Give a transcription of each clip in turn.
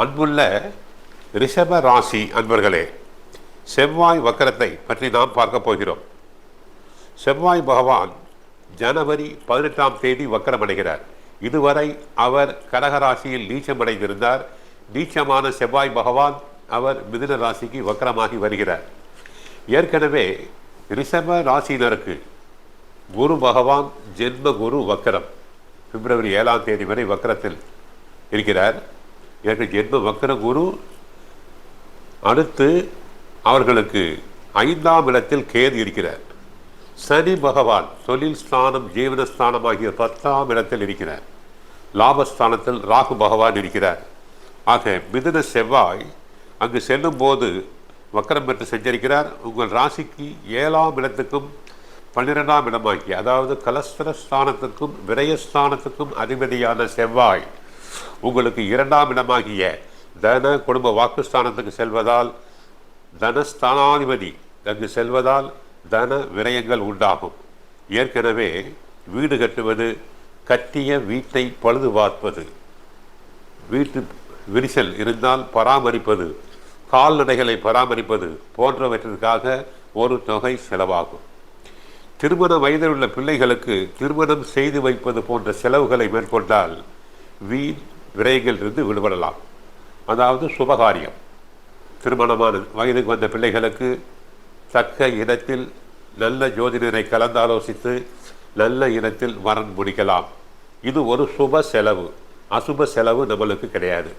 அன்புள்ள ரிஷப ராசி அன்பர்களே செவ்வாய் வக்கரத்தை பற்றி நாம் பார்க்க போகிறோம். செவ்வாய் பகவான் ஜனவரி பதினெட்டாம் தேதி வக்கரமடைகிறார் இதுவரை அவர் கடகராசியில் நீச்சமடைந்திருந்தார் நீச்சமான செவ்வாய் பகவான் அவர் மிதுன ராசிக்கு வக்கரமாகி வருகிறார். ஏற்கனவே ரிஷப ராசியினருக்கு குரு பகவான் ஜென்ம குரு வக்கரம் பிப்ரவரி ஏழாம் தேதி வரை வக்கரத்தில் இருக்கிறார். எனக்கு ஜென்ம வக்கர குரு அடுத்து அவர்களுக்கு ஐந்தாம் இடத்தில் கேது இருக்கிறார். சனி பகவான் தொழில் ஸ்தானம் ஜீவனஸ்தானம் ஆகிய பத்தாம் இடத்தில் இருக்கிறார். லாபஸ்தானத்தில் ராகு பகவான் இருக்கிறார். ஆக மிதுன செவ்வாய் அங்கு செல்லும் போது வக்கரம் பெற்று செஞ்சிருக்கிறார் உங்கள் ராசிக்கு ஏழாம் இடத்துக்கும் பன்னிரெண்டாம் இடமாக்கி அதாவது கலஸ்தர ஸ்தானத்துக்கும் விரயஸ்தானத்துக்கும் அதிபதியான செவ்வாய் உங்களுக்கு இரண்டாம் இடமாகிய தன குடும்ப வாக்குஸ்தானத்துக்கு செல்வதால் தனஸ்தானாதிபதி அங்கு செல்வதால் தன விரயங்கள் உண்டாகும். ஏற்கனவே வீடு கட்டுவது கட்டிய வீட்டை பழுது பார்ப்பது வீட்டு விரிசல் இருந்தால் பராமரிப்பது கால்நடைகளை பராமரிப்பது போன்றவற்றிற்காக ஒரு தொகை செலவாகும். திருமண வயதில் உள்ள பிள்ளைகளுக்கு திருமணம் செய்து வைப்பது போன்ற செலவுகளை மேற்கொண்டால் வீண் விரைகளிலிருந்து விடுபடலாம். அதாவது சுபகாரியம். திருமணமான வயதுக்கு வந்த பிள்ளைகளுக்கு தக்க இனத்தில் நல்ல ஜோதிடரை கலந்தாலோசித்து நல்ல இனத்தில் வரன் முடிக்கலாம். இது ஒரு சுப செலவு. அசுப செலவு நம்மளுக்கு கிடையாது.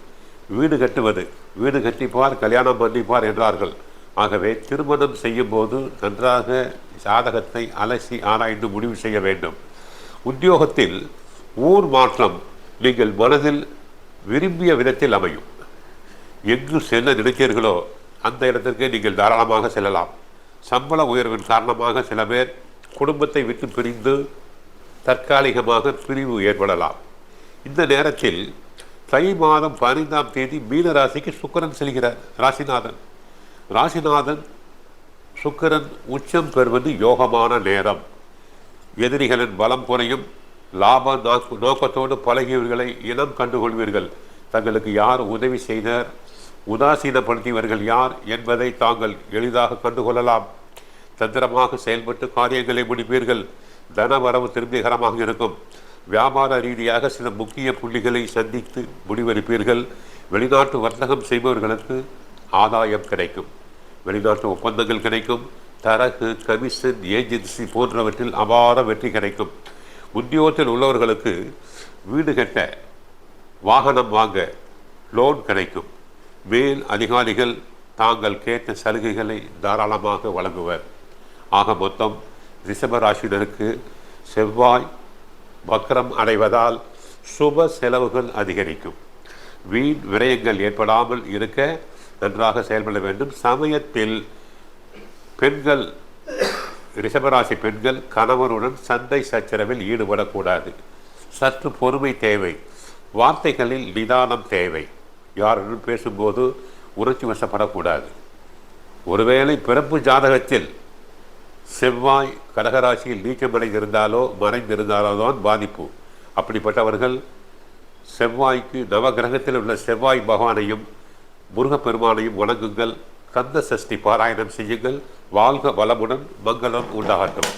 வீடு கட்டுவது வீடு கட்டிப்பார் கல்யாணம் பண்ணிப்பார் என்றார்கள். ஆகவே திருமணம் செய்யும் போது நன்றாக ஜாதகத்தை அலசி ஆராய்ந்து முடிவு செய்ய வேண்டும். உத்தியோகத்தில் ஊர் மாற்றம் நீங்கள் மனதில் விரும்பிய விதத்தில் அமையும். எங்கு செல்ல நினைத்தீர்களோ அந்த இடத்திற்கு நீங்கள் தாராளமாக செல்லலாம். சம்பள உயர்வின் காரணமாக சில பேர் குடும்பத்தை விட்டு பிரிந்து தற்காலிகமாக பிரிவு ஏற்படலாம். இந்த நேரத்தில் தை மாதம் பதினைந்தாம் தேதி மீன ராசிக்கு சுக்கரன் செல்கிறார் ராசிநாதன். ராசிநாதன் சுக்கிரன் உச்சம் பெறுவது யோகமான நேரம். எதிரிகளின் பலம் குறையும் லாப நோக்கத்தோடு பழகியவர்களை இனம் கண்டுகொள்வீர்கள். தங்களுக்கு யார் உதவி செய்தனர் உதாசீனப்படுத்தியவர்கள் யார் என்பதை தாங்கள் எளிதாக கண்டுகொள்ளலாம். தந்திரமாக செயல்பட்டு காரியங்களை முடிப்பீர்கள். தனவரவு திருப்திகரமாக இருக்கும். வியாபார ரீதியாக சில முக்கிய புள்ளிகளை சந்தித்து முடிவெடுப்பீர்கள். வெளிநாட்டு வர்த்தகம் செய்பவர்களுக்கு ஆதாயம் கிடைக்கும். வெளிநாட்டு ஒப்பந்தங்கள் கிடைக்கும். தரகு கமிஷன் ஏஜென்சி போன்றவற்றில் அபார வெற்றி கிடைக்கும். உத்தியோகத்தில் உள்ளவர்களுக்கு வீடு கட்ட வாகனம் வாங்க லோன் கிடைக்கும். மேல் அதிகாரிகள் தாங்கள் கேட்ட சலுகைகளை தாராளமாக வழங்குவர். ஆக மொத்தம் ரிஷபராசினருக்கு செவ்வாய் வக்கரம் அடைவதால் சுப செலவுகள் அதிகரிக்கும். வீண் விரயங்கள் ஏற்படாமல் இருக்க நன்றாக செயல்பட வேண்டும். சமயத்தில் பெண்கள் ரிஷபராசி பெண்கள் கணவருடன் சண்டை சச்சரவில் ஈடுபடக்கூடாது. சற்று பொறுமை தேவை. வார்த்தைகளில் நிதானம் தேவை. யாருடன் பேசும்போது உணர்ச்சி வசப்படக்கூடாது. ஒருவேளை பிறப்பு ஜாதகத்தில் செவ்வாய் கடகராசியில் நீச்சமடைந்திருந்தாலோ மறைந்திருந்தாலோ தான் பாதிப்பு. அப்படிப்பட்டவர்கள் செவ்வாய்க்கு நவகிரகத்தில் உள்ள செவ்வாய் பகவானையும் முருகப்பெருமானையும் வணங்குங்கள். கந்த சஷ்டி பாராயணம் செய்யுங்கள். வாழ்க வளமுடன் மங்களம் உண்டாகட்டும்.